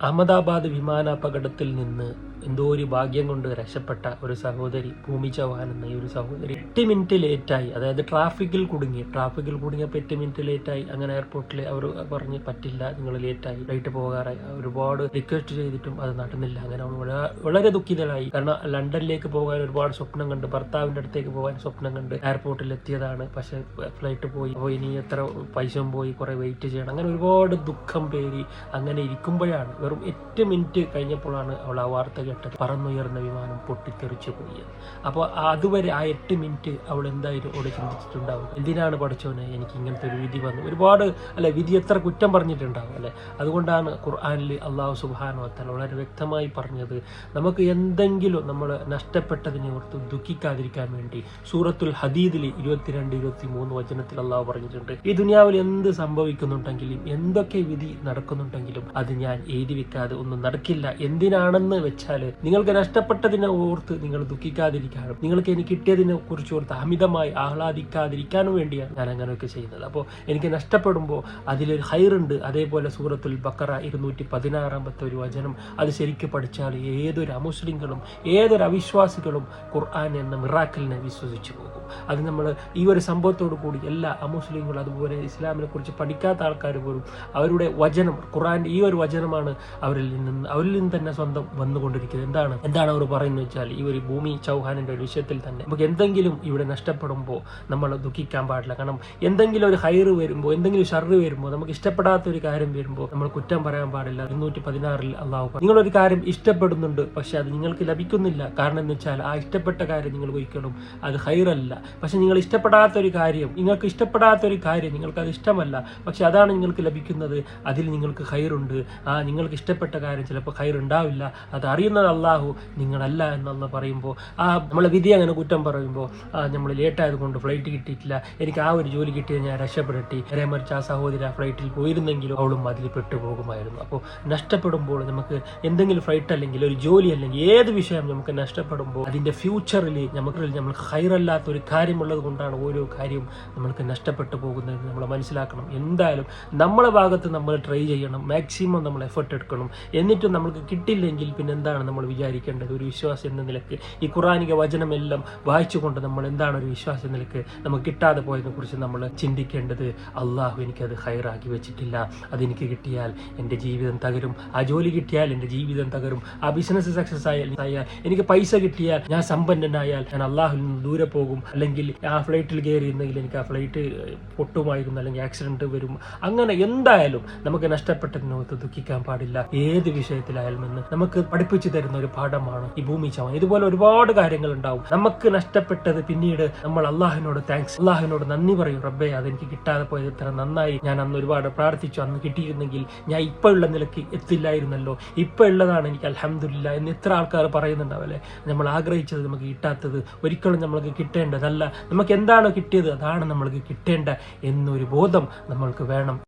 അഹമ്മദാബാദ് വിമാനാപകടത്തിൽ നിന്ന് എന്തോ ഒരു ഭാഗ്യം കൊണ്ട് രക്ഷപ്പെട്ട ഒരു സഹോദരി ഭൂമി ചൗഹാൻ എന്ന ഈ ഒരു സഹോദരി എട്ട് മിനിറ്റ് ലേറ്റായി അതായത് ട്രാഫിക്കിൽ കുടുങ്ങി. ട്രാഫിക്കിൽ കുടുങ്ങിയപ്പോൾ എട്ട് മിനിറ്റ് ലേറ്റായി അങ്ങനെ എയർപോർട്ടിൽ അവർ പറഞ്ഞ് പറ്റില്ല നിങ്ങൾ ലേറ്റായി ഫ്ലൈറ്റ് പോകാറായി. ഒരുപാട് റിക്വസ്റ്റ് ചെയ്തിട്ടും അത് നടന്നില്ല. അങ്ങനെ വളരെ ദുഃഖിതരായി കാരണം ലണ്ടനിലേക്ക് പോകാൻ ഒരുപാട് സ്വപ്നം കണ്ട് ഭർത്താവിന്റെ അടുത്തേക്ക് പോകാൻ സ്വപ്നം കണ്ട് എയർപോർട്ടിൽ എത്തിയതാണ്. പക്ഷെ ഫ്ലൈറ്റ് പോയി. അപ്പോൾ ഇനി എത്ര പൈസയും പോയി കുറേ വെയിറ്റ് ചെയ്യണം. അങ്ങനെ ഒരുപാട് ദുഃഖം പേരി അങ്ങനെ ഇരിക്കുമ്പോഴാണ് വെറും എട്ട് മിനിറ്റ് കഴിഞ്ഞപ്പോഴാണ് അവൾ ആ വാർത്ത കേട്ടത്. പറന്നുയർന്ന വിമാനം പൊട്ടിത്തെറിച്ചു പോയത് അപ്പോൾ അതുവരെ ആ എട്ട് മിനിറ്റ് അവൾ എന്തായാലും അവിടെ ചിന്തിച്ചിട്ടുണ്ടാവും. എന്തിനാണ് പഠിച്ചവനെ? എനിക്ക് ഇങ്ങനത്തെ ഒരു വിധി വന്നു. ഒരുപാട് അല്ലെ വിധി എത്ര കുറ്റം പറഞ്ഞിട്ടുണ്ടാവും അല്ലെ? അതുകൊണ്ടാണ് ഖുർആാനിൽ അള്ളാഹു സുബാനോ അത്തല വളരെ വ്യക്തമായി പറഞ്ഞത് നമുക്ക് എന്തെങ്കിലും നമ്മൾ നഷ്ടപ്പെട്ടതിനെ ഓർത്ത് ദുഃഖിക്കാതിരിക്കാൻ വേണ്ടി. സൂറത്തുൽ ഹദീദിൽ ഇരുപത്തിരണ്ട് ഇരുപത്തി മൂന്ന് വചനത്തിൽ അള്ളാഹു പറഞ്ഞിട്ടുണ്ട് ഈ ദുനിയാവിൽ എന്ത് സംഭവിക്കുന്നുണ്ടെങ്കിലും എന്തൊക്കെ വിധി നടക്കുന്നുണ്ടെങ്കിലും അത് ഞാൻ എഴുതി വെക്കാതെ ഒന്നും നടക്കില്ല. എന്തിനാണെന്ന് വെച്ചാൽ നിങ്ങൾക്ക് നഷ്ടപ്പെട്ടതിനെ ഓർത്ത് നിങ്ങൾ ദുഃഖിക്കാതിരിക്കാനും നിങ്ങൾക്ക് എനിക്ക് കിട്ടിയതിനെ കുറിച്ച് ഓർത്ത് അമിതമായി ആഹ്ലാദിക്കാതിരിക്കാനും വേണ്ടിയാണ് ഞാൻ അങ്ങനെയൊക്കെ ചെയ്യുന്നത്. അപ്പോൾ എനിക്ക് നഷ്ടപ്പെടുമ്പോൾ അതിലൊരു ഹൈറുണ്ട്. അതേപോലെ സൂറത്തുൽ ബക്കറ ഇരുന്നൂറ്റി പതിനാറാമത്തെ ഒരു വചനം അത് ശരിക്കും പഠിച്ചാൽ ഏതൊരു അമുസ്ലിങ്ങളും ഏതൊരു അവിശ്വാസികളും ഖുർആൻ എന്ന മിറാക്കലിനെ വിശ്വസിച്ചു പോകും. അത് നമ്മൾ ഈ ഒരു സംഭവത്തോടു കൂടി എല്ലാ അമുസ്ലിങ്ങളും അതുപോലെ ഇസ്ലാമിനെ കുറിച്ച് പഠിക്കാത്ത ആൾക്കാർ പോലും അവരുടെ വചനം ഖുർആൻ ഈ ഒരു വചനമാണ് അവരിൽ നിന്ന് അവരിൽ നിന്ന് തന്നെ സ്വന്തം വന്നുകൊണ്ടിരിക്കുന്നത്. എന്താണ്? എന്താണ് അവർ പറയുന്നത് വെച്ചാൽ ഈ ഒരു ഭൂമി ചൗഹാനിന്റെ ഒരു വിഷയത്തിൽ തന്നെ നമുക്ക് എന്തെങ്കിലും ഇവിടെ നഷ്ടപ്പെടുമ്പോൾ നമ്മൾ ദുഃഖിക്കാൻ പാടില്ല. കാരണം എന്തെങ്കിലും ഒരു ഹൈറ് വരുമ്പോൾ എന്തെങ്കിലും ഷർറ് വരുമ്പോൾ നമുക്ക് ഇഷ്ടപ്പെടാത്ത ഒരു കാര്യം വരുമ്പോൾ നമ്മൾ കുറ്റം പറയാൻ പാടില്ല. ഇരുന്നൂറ്റി പതിനാറിൽ അള്ളാഹു. നിങ്ങളൊരു കാര്യം ഇഷ്ടപ്പെടുന്നുണ്ട് പക്ഷെ അത് നിങ്ങൾക്ക് ലഭിക്കുന്നില്ല. കാരണം എന്ന് വെച്ചാൽ ആ ഇഷ്ടപ്പെട്ട കാര്യം നിങ്ങൾ ഒരിക്കലും അത് ഹൈറല്ല. പക്ഷെ നിങ്ങൾ ഇഷ്ടപ്പെടാത്ത ഒരു കാര്യം നിങ്ങൾക്ക് ഇഷ്ടപ്പെടാത്ത ഒരു കാര്യം നിങ്ങൾക്ക് അത് ഇഷ്ടമല്ല. പക്ഷെ അതാണ് നിങ്ങൾക്ക് ലഭിക്കുന്നത്. അതിൽ നിങ്ങൾക്ക് ഹൈറുണ്ട്. ആ നിങ്ങൾക്ക് ഇഷ്ടപ്പെട്ട കാര്യം ചിലപ്പോൾ ഹൈർ ഉണ്ടാവില്ല അത് അറിയുന്നത് അള്ളാഹു നിങ്ങളല്ല എന്നുള്ള പറയുമ്പോൾ ആ നമ്മളെ വിധി അങ്ങനെ കുറ്റം പറയുമ്പോൾ നമ്മൾ ലേറ്റായത് കൊണ്ട് ഫ്ലൈറ്റ് കിട്ടിയിട്ടില്ല. എനിക്ക് ആ ഒരു ജോലി കിട്ടിയത് ഞാൻ രക്ഷപ്പെടട്ടി നേരെ മറിച്ച് ആ സഹോദരി ആ ഫ്ലൈറ്റിൽ പോയിരുന്നെങ്കിലും അവളും അതിൽ പെട്ടുപോകുമായിരുന്നു. അപ്പോൾ നഷ്ടപ്പെടുമ്പോൾ നമുക്ക് എന്തെങ്കിലും ഫ്ലൈറ്റ് അല്ലെങ്കിൽ ഒരു ജോലി അല്ലെങ്കിൽ ഏത് വിഷയം നമുക്ക് നഷ്ടപ്പെടുമ്പോൾ അതിന്റെ ഫ്യൂച്ചറിൽ നമുക്ക് നമ്മൾ ഹൈറല്ലാത്ത ഒരു കാര്യമുള്ളത് കൊണ്ടാണ് ഓരോ കാര്യവും നമ്മൾക്ക് നഷ്ടപ്പെട്ടു പോകുന്നത് നമ്മൾ മനസ്സിലാക്കണം. എന്തായാലും നമ്മളെ ഭാഗത്ത് നമ്മൾ ട്രൈ ചെയ്യണം. മാക്സിമം നമ്മൾ എഫർട്ട് എടുക്കണം. എന്നിട്ടും നമുക്ക് കിട്ടില്ലെങ്കിൽ പിന്നെ എന്താണ് നമ്മൾ വിചാരിക്കേണ്ടത് ഒരു വിശ്വാസം എന്ന നിലയ്ക്ക് ഈ ഖുറാനിക വചനമെല്ലാം വായിച്ചുകൊണ്ട് നമ്മൾ എന്താണ് ഒരു വിശ്വാസം നിലയ്ക്ക് നമുക്ക് കിട്ടാതെ പോയതിനെ കുറിച്ച് നമ്മൾ ചിന്തിക്കേണ്ടത് അള്ളാഹു എനിക്കത് ഹയറാക്കി വെച്ചിട്ടില്ല. അതെനിക്ക് കിട്ടിയാൽ എന്റെ ജീവിതം തകരും. ആ ജോലി കിട്ടിയാൽ എന്റെ ജീവിതം തകരും. ആ ബിസിനസ് സക്സസ് ആയാൽ ആയാൽ എനിക്ക് പൈസ കിട്ടിയാൽ ഞാൻ സമ്പന്നനായാൽ ഞാൻ അള്ളാഹു നിന്ന് ദൂരെ പോകും. അല്ലെങ്കിൽ ആ ഫ്ലൈറ്റിൽ കയറിയിരുന്നെങ്കിൽ എനിക്ക് ആ ഫ്ലൈറ്റ് പൊട്ടുമായിരുന്നു. അല്ലെങ്കിൽ ആക്സിഡന്റ് വരും. അങ്ങനെ എന്തായാലും നമുക്ക് നഷ്ടപ്പെട്ടതിനകത്ത് ദുഃഖിക്കാൻ പാടില്ല. ഏത് വിഷയത്തിലായാലും എന്ന് നമുക്ക് പഠിപ്പിച്ചു തരുന്ന ഒരു പാഠമാണ് ഈ ഭൂമി ചവൻ. ഇതുപോലെ ഒരുപാട് കാര്യങ്ങൾ ഉണ്ടാവും. നമുക്ക് നഷ്ടപ്പെട്ടത് പിന്നീട് നമ്മൾ അള്ളാഹിനോട് താങ്ക്സ് അള്ളാഹിനോട് നന്ദി പറയും. റബ്ബേ അതെനിക്ക് കിട്ടാതെ പോയത് ഇത്ര നന്നായി. ഞാൻ അന്ന് ഒരുപാട് പ്രാർത്ഥിച്ചു. അന്ന് കിട്ടിയിരുന്നെങ്കിൽ ഞാൻ ഇപ്പൊ ഉള്ള നിലയ്ക്ക് എത്തില്ലായിരുന്നല്ലോ. ഇപ്പൊ ഉള്ളതാണ് എനിക്ക് അലഹമില്ല എന്ന് എത്ര ആൾക്കാർ പറയുന്നുണ്ടാവല്ലേ? നമ്മൾ ആഗ്രഹിച്ചത് നമുക്ക് കിട്ടാത്തത് ഒരിക്കലും നമ്മൾക്ക് കിട്ടേണ്ടതല്ല. നമുക്ക് എന്താണോ കിട്ടിയത് അതാണ് നമ്മൾക്ക് കിട്ടേണ്ട എന്നൊരു ബോധം നമ്മൾക്ക് വേണം.